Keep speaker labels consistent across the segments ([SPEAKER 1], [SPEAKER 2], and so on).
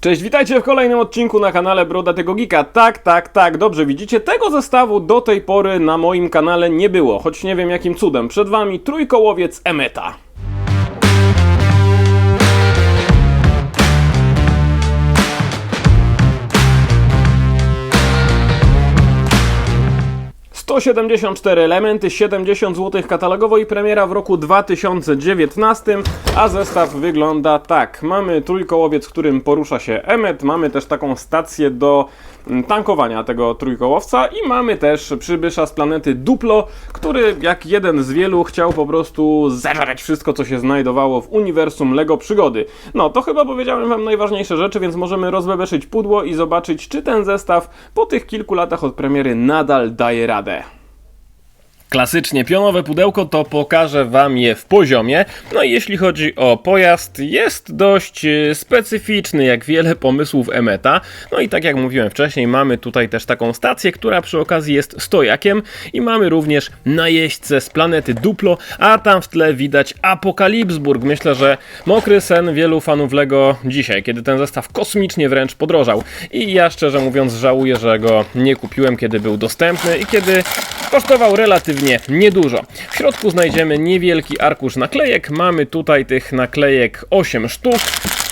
[SPEAKER 1] Cześć, witajcie w kolejnym odcinku na kanale Brodatego Geeka. Tak, tak, tak, dobrze widzicie, tego zestawu do tej pory na moim kanale nie było, choć nie wiem jakim cudem. Przed wami trójkołowiec Emeta. ...174 elementy, 70 zł katalogowo i premiera w roku 2019, a zestaw wygląda tak. Mamy trójkołowiec, którym porusza się Emmet, mamy też taką stację do mm, tankowania tego trójkołowca i mamy też przybysza z planety Duplo, który jak jeden z wielu chciał po prostu zeżreć wszystko, co się znajdowało w uniwersum LEGO Przygody. No, to chyba powiedziałem wam najważniejsze rzeczy, więc możemy rozbebeszyć pudło i zobaczyć, czy ten zestaw po tych kilku latach od premiery nadal daje radę. Klasycznie pionowe pudełko to pokażę Wam je w poziomie. No i jeśli chodzi o pojazd, jest dość e, specyficzny, jak wiele pomysłów Emeta. No i tak jak mówiłem wcześniej, mamy tutaj też taką stację, która przy okazji jest stojakiem i mamy również najeźdźcę z planety Duplo, a tam w tle widać Apokalipsburg. Myślę, że mokry sen wielu fanów Lego dzisiaj, kiedy ten zestaw kosmicznie wręcz podrożał. I ja szczerze mówiąc żałuję, że go nie kupiłem, kiedy był dostępny i kiedy kosztował relatywnie niedużo. W środku znajdziemy niewielki arkusz naklejek. Mamy tutaj tych naklejek 8 sztuk.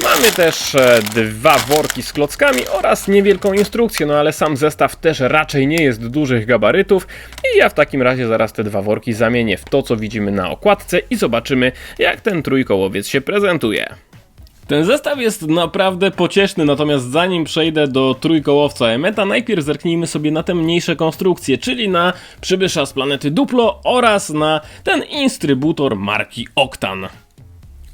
[SPEAKER 1] Mamy też e, dwa worki z klockami oraz niewielką instrukcję, no ale sam zestaw też raczej nie jest dużych gabarytów i ja w takim razie zaraz te dwa worki zamienię w to, co widzimy na okładce i zobaczymy, jak ten trójkołowiec się prezentuje. Ten zestaw jest naprawdę pocieszny, natomiast zanim przejdę do trójkołowca Emeta, najpierw zerknijmy sobie na te mniejsze konstrukcje, czyli na przybysza z planety Duplo oraz na ten instrybutor marki Octan.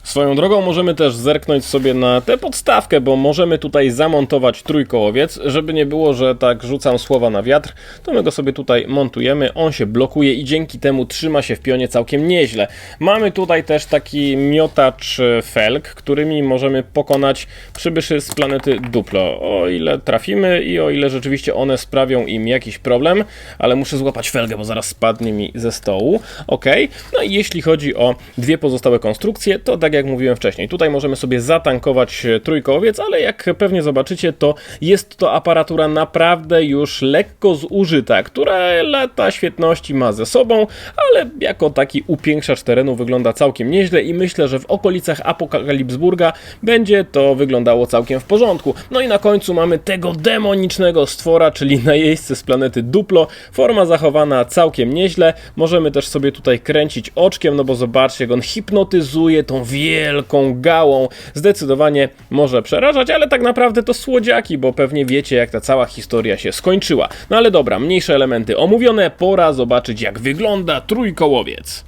[SPEAKER 1] Swoją drogą możemy też zerknąć sobie na tę podstawkę, bo możemy tutaj zamontować trójkołowiec, żeby nie było, że tak rzucam słowa na wiatr, to my go sobie tutaj montujemy, on się blokuje i dzięki temu trzyma się w pionie całkiem nieźle. Mamy tutaj też taki miotacz e, felg, którymi możemy pokonać przybyszy z planety Duplo. O ile trafimy i o ile rzeczywiście one sprawią im jakiś problem, ale muszę złapać felgę, bo zaraz spadnie mi ze stołu. Ok, no i jeśli chodzi o dwie pozostałe konstrukcje, to tak jak mówiłem wcześniej, tutaj możemy sobie zatankować e, trójkołowiec, ale jak pewnie zobaczycie, to jest to aparatura naprawdę już lekko zużyta, która lata świetności ma ze sobą, ale jako taki upiększacz terenu wygląda całkiem nieźle i myślę, że w okolicach Apokalipsburga będzie to wyglądało całkiem w porządku. No i na końcu mamy tego demonicznego stwora, czyli najeźdźcę z planety Duplo. Forma zachowana całkiem nieźle. Możemy też sobie tutaj kręcić oczkiem, no bo zobaczcie, jak on hipnotyzuje tą wielką gałą. Zdecydowanie może przerażać, ale tak naprawdę to słodziaki, bo pewnie wiecie, jak ta cała historia się skończyła. No ale dobra, mniejsze elementy omówione, pora zobaczyć, jak wygląda trójkołowiec.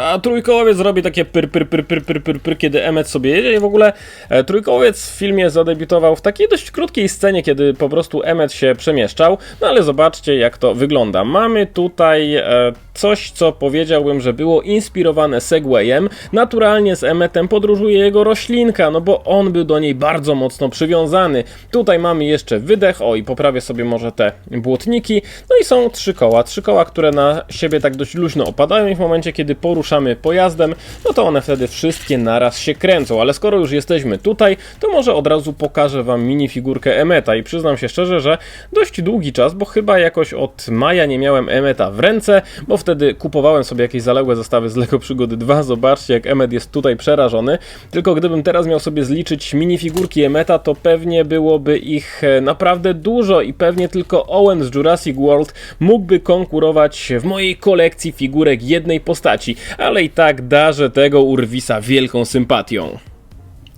[SPEAKER 1] A trójkołowiec robi takie pyr, pyr, pyr, pyr, pyr, pyr, pyr kiedy Emmet sobie jedzie i w ogóle e, trójkołowiec w filmie zadebiutował w takiej dość krótkiej scenie, kiedy po prostu Emmet się przemieszczał, no ale zobaczcie jak to wygląda. Mamy tutaj e, coś, co powiedziałbym, że było inspirowane Segwayem. Naturalnie z Emmetem podróżuje jego roślinka, no bo on był do niej bardzo mocno przywiązany. Tutaj mamy jeszcze wydech, o i poprawię sobie może te błotniki, no i są trzy koła, trzy koła, które na siebie tak dość luźno opadają i w momencie, kiedy poruszamy pojazdem, no to one wtedy wszystkie naraz się kręcą, ale skoro już jesteśmy tutaj, to może od razu pokażę wam minifigurkę Emeta. I przyznam się szczerze, że dość długi czas, bo chyba jakoś od maja nie miałem Emeta w ręce, bo wtedy kupowałem sobie jakieś zaległe zestawy z LEGO Przygody 2, zobaczcie jak Emmet jest tutaj przerażony, tylko gdybym teraz miał sobie zliczyć minifigurki Emeta, to pewnie byłoby ich e, naprawdę dużo i pewnie tylko Owen z Jurassic World mógłby konkurować w mojej kolekcji figurek jednej postaci, ale i tak darzę tego Urwisa wielką sympatią.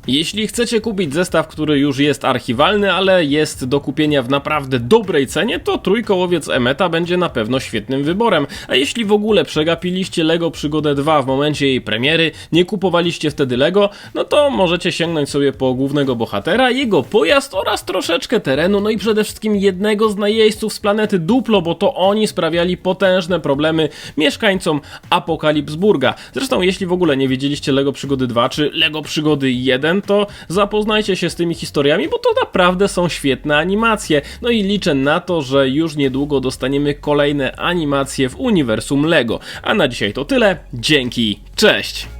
[SPEAKER 1] Jeśli chcecie kupić zestaw, który już jest archiwalny, ale jest do kupienia w naprawdę dobrej cenie, to trójkołowiec Emeta będzie na pewno świetnym wyborem. A jeśli w ogóle przegapiliście LEGO Przygodę 2 w momencie jej premiery, nie kupowaliście wtedy LEGO, no to możecie sięgnąć sobie po głównego bohatera, jego pojazd oraz troszeczkę terenu, no i przede wszystkim jednego z najeźdźców z planety Duplo, bo to oni sprawiali potężne problemy mieszkańcom Apokalipsburga. Zresztą jeśli w ogóle nie wiedzieliście LEGO Przygody 2 czy LEGO Przygody 1, to zapoznajcie się z tymi historiami, bo to naprawdę są świetne animacje. No i liczę na to, że już niedługo dostaniemy kolejne animacje w uniwersum LEGO. A na dzisiaj to tyle. Dzięki, cześć!